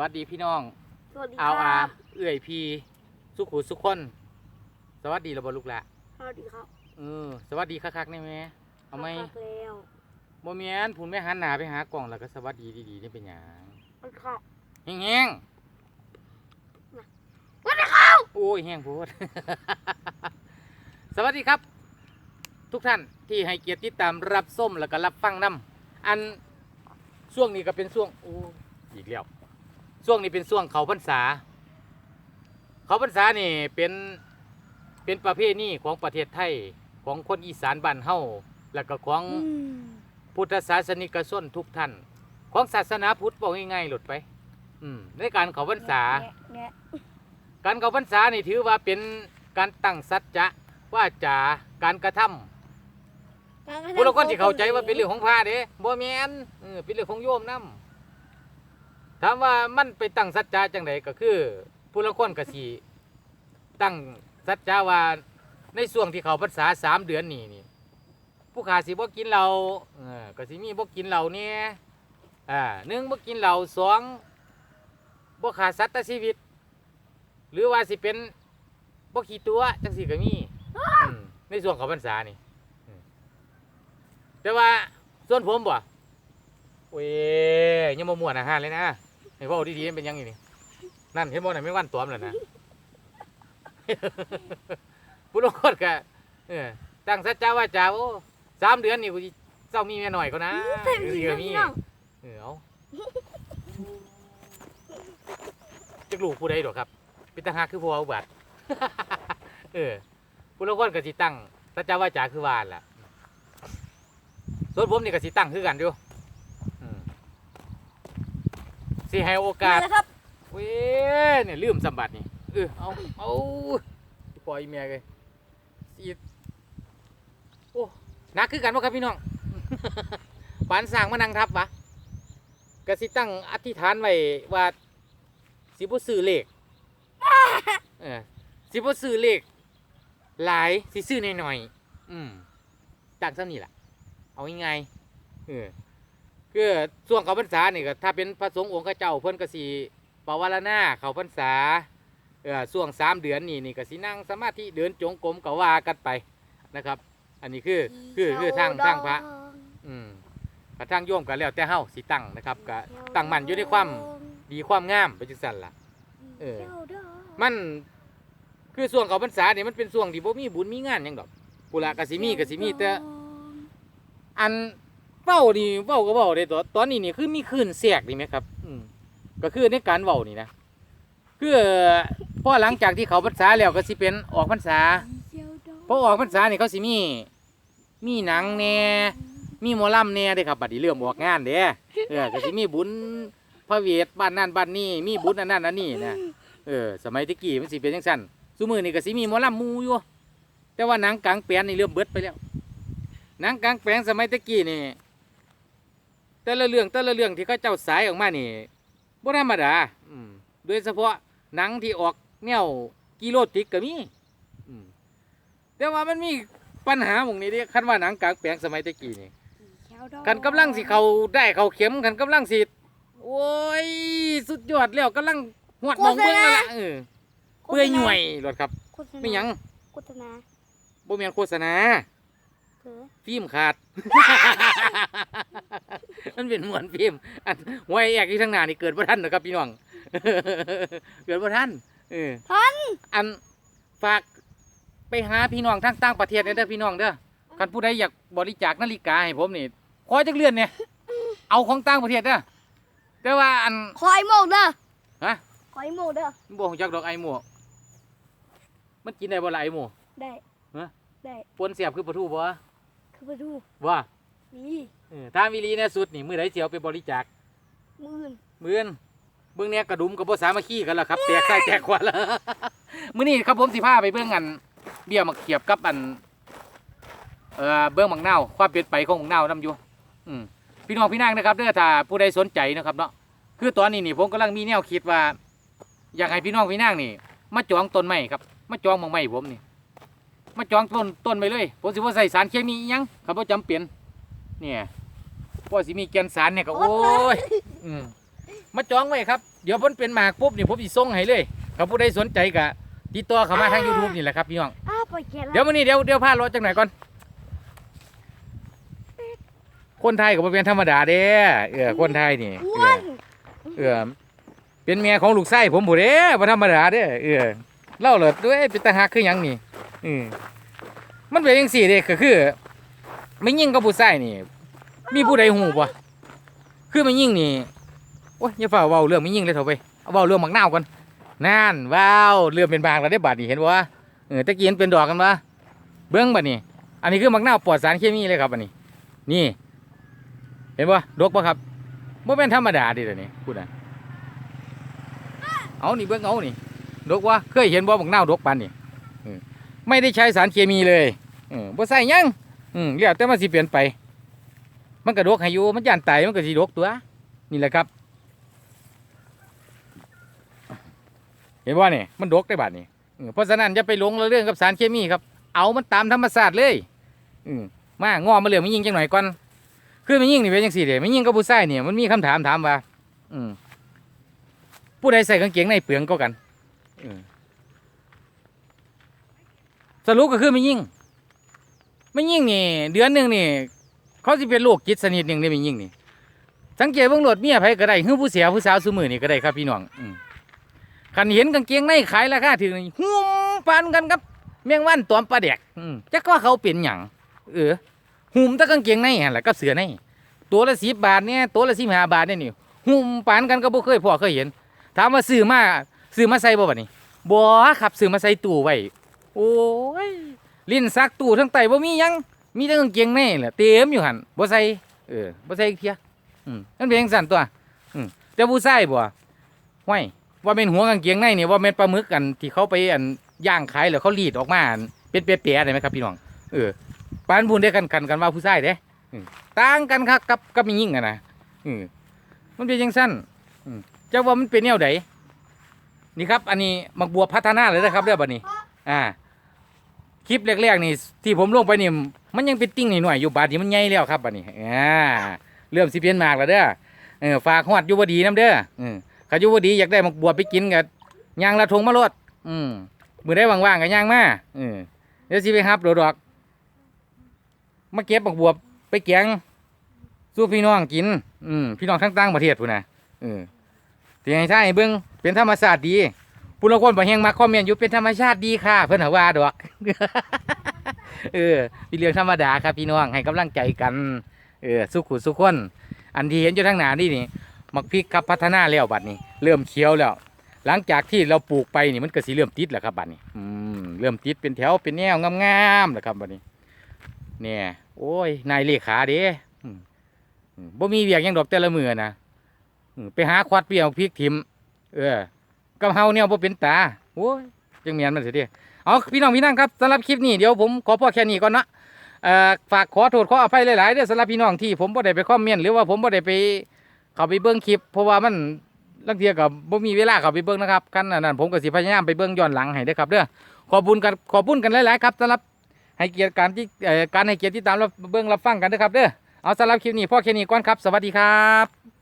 วัสดีพี่น้องสวัสดีคเอารัอาบเอื่อยพีสุขุสุขคน สวัสดีระบลูกละสวัสดีครับเออสวัสดีคักๆนี่แม่เอาไหมพักแล้วบ่แม่นผุนแม่หันหน้าไปหากล่องแล้วก็สวัสดีดีๆนี่เป็นหยังมันครับแห้งสวัสดีครับๆโอ้ยแห้งโพดสวัสดีครับ ทุกท่านที่ให้เกียรติติดตามรับส้มแล้วก็รับฟังน้ำอันช่วงนี้ก็เป็นช่วงโอ้อีกแล้ว ช่วงนี้เป็นช่วงเขาพรรษา เขาพรรษานี่เป็นเป็นประเพณีของประเทศไทยของคนอีสานบ้านเฮาแล้วก็ของพุทธศาสนิกชนทุกท่าน ของศาสนาพุทธบอกง่ายๆหลุดไป อืมในการเขาพรรษาแงะการเข้าพรรษานี่ถือว่าเป็นการตั้งสัจจะว่าจาการกระทำแงะผู้ละคนที่เข้าใจว่าเป็นเรื่องของพระเด้บ่แม่นเออเป็นเรื่องของโยมนํ ถามว่ามันไปตั้งสัจจะจังไดก็คือผู้ละคนก็สิตั้งสัจจะว่าในช่วงที่เขาพรรษาสามเดือนนี่นี่ผู้ขาสิบ่กินเหล้าเออก็สิมีบ่กินเหล้าเนี่ยอ่าหนึ่งบ่กินเหล้าสองบ่ขาดสัตว์ตัดชีวิต หรือว่าสิเป็นบ่ขี้ตัวจังสี่ก็มีอืมในส่วนของพรรษานี่แต่ว่าส่วนผมบ่โอ้ยยังบ่ม่วนอาหารเลยนะ ให้เว้าดีๆมันเป็นหยังไงนี่นั่นเห็นบ่น่ะไม่วันตอมแล้วนะผู้ลงคนก็เออตั้งสัจจาว่าจาโอ้สามเดือนนี่กูสิเจ้ามีเมียหน่อยก็นะใส่เอผีอนะมีพี่น้องเออเอาจักลูกผู้ใดดอกครับเป็นทหารคือผู้เอาบัตร เออผู้ลางคนก็สิตั้งสัจจาวาจาคือวานล่ะส่วนผมนี่ก็สิตั้งคือกันอยู่อืม สิให้โอกาสนี่แหละครับเว้ยเนี่ยลืมสมบัตินี่เออเอาเอาปล่อยเมียเลยสีโอ้หนักคือกันวะครับพี่น้อง ปานสร้างมานั่งทับวะกสิตั้งอธิษฐานไว้ว่าสิบ่ซื้อเลขเออสิบ่ซื้อเลขหลายสิซื้อหน่อยๆอืมตั้งซะนี่ล่ะ เอาง่ายๆเออ คือช่วงเขาพรรษานี่ก็ถ้าเป็นพระสงฆ์องค์ข้าเจ้าเพิ่นก็สิปวารณาเขาพรรษาเออช่วงสามเดือนนี่นี่ก็สินั่งสมาธิเดินจงกรมก็ว่ากันไปนะครับ อันนี้คือคือคือทางทางพระอืมกระทั่งโยมกันแล้วแต่เฮาสิตั้งนะครับก็ตั้งมั่นอยู่ในความดีความงามไปจังซั่นล่ะ เออ มันคือช่วงเขาพรรษาเนี่ยมันเป็นช่วงที่บ่มีบุญมีงานหยังดอกปุระกสิมีกสิมีแต่อัน เว้านี่เว้าก็เว้าได้ตัวตอนนี้นี่คือมีคลื่นเสียกนี่ไหมครับ อืมก็คือในการเว้านี่นะคือพอหลังจากที่เขาพรรษาแล้วก็สิเป็นออกพรรษาพอออกพรรษานี่เขาสิมี มีหนังแหน่มีหมอลำแหน่เด้ครับบัดนี้เริ่มออกงานเด้เออก็สิมีบุญพระเวทบ้านนั่นบ้านนี้มีบุญอันนั้นอันนี้นะเออสมัยตะกี้มันสิเป็นจังซั่นซุมื้อนี่ก็สิมีหมอลำหมูอยู่แต่ว่าหนังกลางแปลงนี่เริ่มเบิดไปแล้วหนังกลางแปลงสมัยตะกี้นี่ แต่ละเรื่องแต่ละเรื่องที่เขาเจ้าสายออกมานี่บ่ธรรมดาอืมโดยเฉพาะหนังที่ออกแนวกิโลติกก็มีอืมแต่ว่ามันมีปัญหาหม่องนี้เด้คันว่าหนังกลางแปลงสมัยตะกี้นี่คันกำลังสิเขาได้เขาเข็มคันกำลังสิโอ้ยสุดยอดแล้วกำลังหวดหมองเบิ่งแล้วล่ะเออเปื่อยหน่วยรถครับโฆษณาไม่หยังโฆษณาบ่แม่นโฆษณาเออ ฟิล์มขาด มันเป็นมวนฟิล์มอันหวยแอกที่ทางหน้านี่เกิดบ่ทันนะครับพี่น้อง เกิดบ่ทันเออทันอันฝากไปหาพี่น้องทางต่างประเทศเด้อพี่น้องเด้อคันผู้ใดอยากบริจาคนาฬิกาให้ผมนี่ขอจักเรือนเนี่ยเอาของต่างประเทศเด้อแต่ว่าอันขอไอโมกเด้อฮะขอไอโมกเด้อบ่ฮู้จักดอกไอหมูมันกินได้บ่ล่ะไอหมูได้ฮะได้ปนเสียบคือปลาทูบ่ คือไปดูว่านี่เออถ้าวิลีแน่สุดนี่มื้อใดสิเอาไปบริจาคมื่นมื้อนเบิ่งแหน่กระดุมก็บ่สามัคคีกันแล้วครับแตกใส่แตกขวาแล้วมื้อนี้ครับผมสิพาไปเบิ่งอันเบี้ยมักเขียบกับอันเอ่อเบิ่งมักนาวความเป็นไปของมักนาวนำอยู่อืมพี่น้องพี่นางนะครับเด้อถ้าผู้ใดสนใจนะครับเนาะคือตอนนี้นี่ผมกำลังมีแนวคิดว่า อยากให้พี่น้องพี่นางนี่ มาจองต้นไม้ครับมาจองหมองไม้ผมนี่ มาจองต้นต้นไปเลยผมสิว่าใส่สารเคมีอิหยังครับว่าจำเป็นเนี่ยพอสิมีแกนสารเนี่ยก็โอ้ยอืมมาจองไว้ครับเดี๋ยวเพิ่นเป็นหมากปุ๊บนี่ผมสิส่งให้เลยถ้าผู้ใดสนใจก็ติดต่อเข้ามาทาง YouTube นี่แหละครับพี่น้อง อ้าวปล่อยแกะละเดี๋ยวมื้อนี้เดี๋ยวเดี๋ยวพารถจังไหนก่อน คนไทยก็บ่เป็นธรรมดาเด้เออคนไทยนี่อ้เอวอนเออเป็นเมียของลูกไส้ผมผู้เด้บ่ธรรมดาเด้เออเล่าเลยด้วยเป็นตาหักคือหยังนี่ อือมันเป็นจังซี่เด้ก็คือไม่ยิ่งกับผู้ไส้นี่ มีผู้ใดฮู้บ่คือไม่ยิ่งนี่โอ้ยอย่าฝ่าเว้าเรื่องไม่ยิ่งเลยเถอะไปเอาเว้าเรื่องมักนาวก่อนนั่นว้าวเรื่องเป็นบางแล้วได้บาดนี่เห็นบ่เออตะกี้เห็นเป็นดอกกันบ่เบิ่งบัดนี้อันนี้คือมักนาวปลอดสารเคมีเลยครับอันนี้ นี่ เห็นบ่ดกบ่ครับบ่แม่นธรรมดาดิเดี๋ยวนี้พูดนะเอานี่เบิ่งเอานี่ดกวะเคยเห็นบ่บักนาวดกปานนี่ ไม่ได้ใช้สารเคมีเลยเออบ่ใส่ยังอืมแล้วแต่มันสิเปลี่ยนไป มันก็ดกให้อยู่มันย่านตมันก็สิดกตัว นี่แหละครับ เห็นบ่นี่มันดกได้บาดนี่เออเพราะฉะนั้นอย่าไปหลงเรื่องกับสารเคมีครับ เอามันตามธรรมชาสติเลยอืมมางอมาเหลือมันยิงจังหน่อยก่อนคือมันยิงนี่เป็นจังสี่เด้มันยิงกับผู้ชายเนี่ยมันมีคำถามถามว่า อืมผู้ใดใส่กางเกงในเปลืองก็กันเออ สรุปก็คือไมันยิ่งมันยิ่งนี่ เดือนหนึ่งนี่ เขาสิเป็นโรคจิตสนิทหนึ่งได้มันยิ่งนี่ สังเกตเบิ่งรถเมียไผก็ได้ฮือผู้เสียผู้สาวซุมือนี่ก็ได้ครับพี่น้องขันเห็นกางเกงในขายราคาถึงหุ้มปานกันครับแมงวันตอมปลาแดกอืจักว่าเขาเป็นหยังเออหุ่มตะกางเกงในหั่นแหละก็เสือในตัวละสิบบาทเนี่ยตัวละสิบห้าบาทเนี่ยนี่หุ่มปานกันก็บ่เคยพ่อเคยเห็น ถามว่าซื้อมาซื้อมาใส่บ่บัดนี้บ่ครับซื้อมาใส่ตู้ไว้ โอ้ยลิ้นซักตู้ทั้งไตบ่มียังมีแต่กางเกงในแหละเต็มอยู่หันบ่ใส่เออบ่ใส่อีกเทียอืมมันเป็นจังซั่นตัวอืมแต่ผู้ชายบ่ห้วยว่าเป็นหัวกางเกงในนี่ว่าเป็นปลาหมึกกันที่เขาไปอันย่างขายแล้วเขารีดออกมาอันเป็นเปียๆได้ไหมครับพี่น้องเออปานพูนได้กันกันกันว่าผู้ชายเด้อืมต่างกันครับกับกับมียิ่งอะนะอืมมันเป็นยังสั้นอืมเจ้าว่ามันเป็นแนวใดนี่ครับ อันนี้มักบัวพัฒนาเลยนะครับเรื่องบัดนี้ อ่า คลิปแรกๆนี่ที่ผมลงไปนี่มันยังเป็นติ้งหน่อยๆอยู่บาดนี้มันใหญ่แล้วครับบัดนี้อ่าเริ่มสิเปียนมากแล้วเด้อเออฝากฮอดอยู่บดีน้ำเด้ออืมขาอยู่บดีอยากได้มักบัวไปกินกับยางละทงมาลดอืมมือได้ว่างๆก็ย่างมาอืมเดี๋ยวสิไปครับโดดอกมาเก็บบักบวบไปแกงสู้พี่น้องกิน อืมพี่น้องทั้งต่างประเทศพูนนะเออที่ให้ท่เบิ่งเป็นธรรมชาติดี ผู้ละคนบ่แฮงมาคอมเมนต์อยู่เป็นธรรมชาติดีค่ะ เพิ่อนหาว่าดอกเออเป็นเรื่องธรรมดาครับพี่น้องให้กำลังใจกัน เออสุขุสุขคน อันที่เห็นอยู่ทางหนานี่นี่มักพริกครับพัฒนาแล้วบัดนี้ เริ่มเขียวแล้ว หลังจากที่เราปลูกไปนี่มันก็สิเริ่มติดแล้วครับบัดนี้อืมเริ่มติดเป็นแถวเป็นแนวงามๆแล้วครับบัดนี้ เนี่ย โอ้ยนายเลขาเด้อืมอืมบ่มีเวียกยังดอกแต่ละมือนะไปหาควัดเปียวพริกทิมเออ กับเฮาเนี่ยบ่เป็นตาโอ้ยจังเมียนมันสิเด้เอาพี่น้องพี่นั่งครับสำหรับคลิปนี้เดี๋ยวผมขอพ่อแค่นี้ก่อนนะเอ่อฝากขอโทษขออภัยหลายๆเด้อสำหรับพี่น้องที่ผมบ่ได้ไปคอมเมนต์หรือว่าผมบ่ได้ไปเข้าไปเบิ่งคลิป เพราะว่ามันลังเทียกับบ่มีเวลาเข้าไปเบิ่งนะครับกันนั้นผมก็สิพยายามไปเบิ่งย้อนหลังให้ด้ครับเด้อขอบุญกันขอบุญกันหลายๆครับสำหรับให้เกียรติการที่เอ่อการให้เกียรติที่ตามรับเบื้องรับฟังกันนะครับเด้อเอาสำหรับคลิปนี้พ่อแค่นี้ก่อนครับ สวัสดีครับ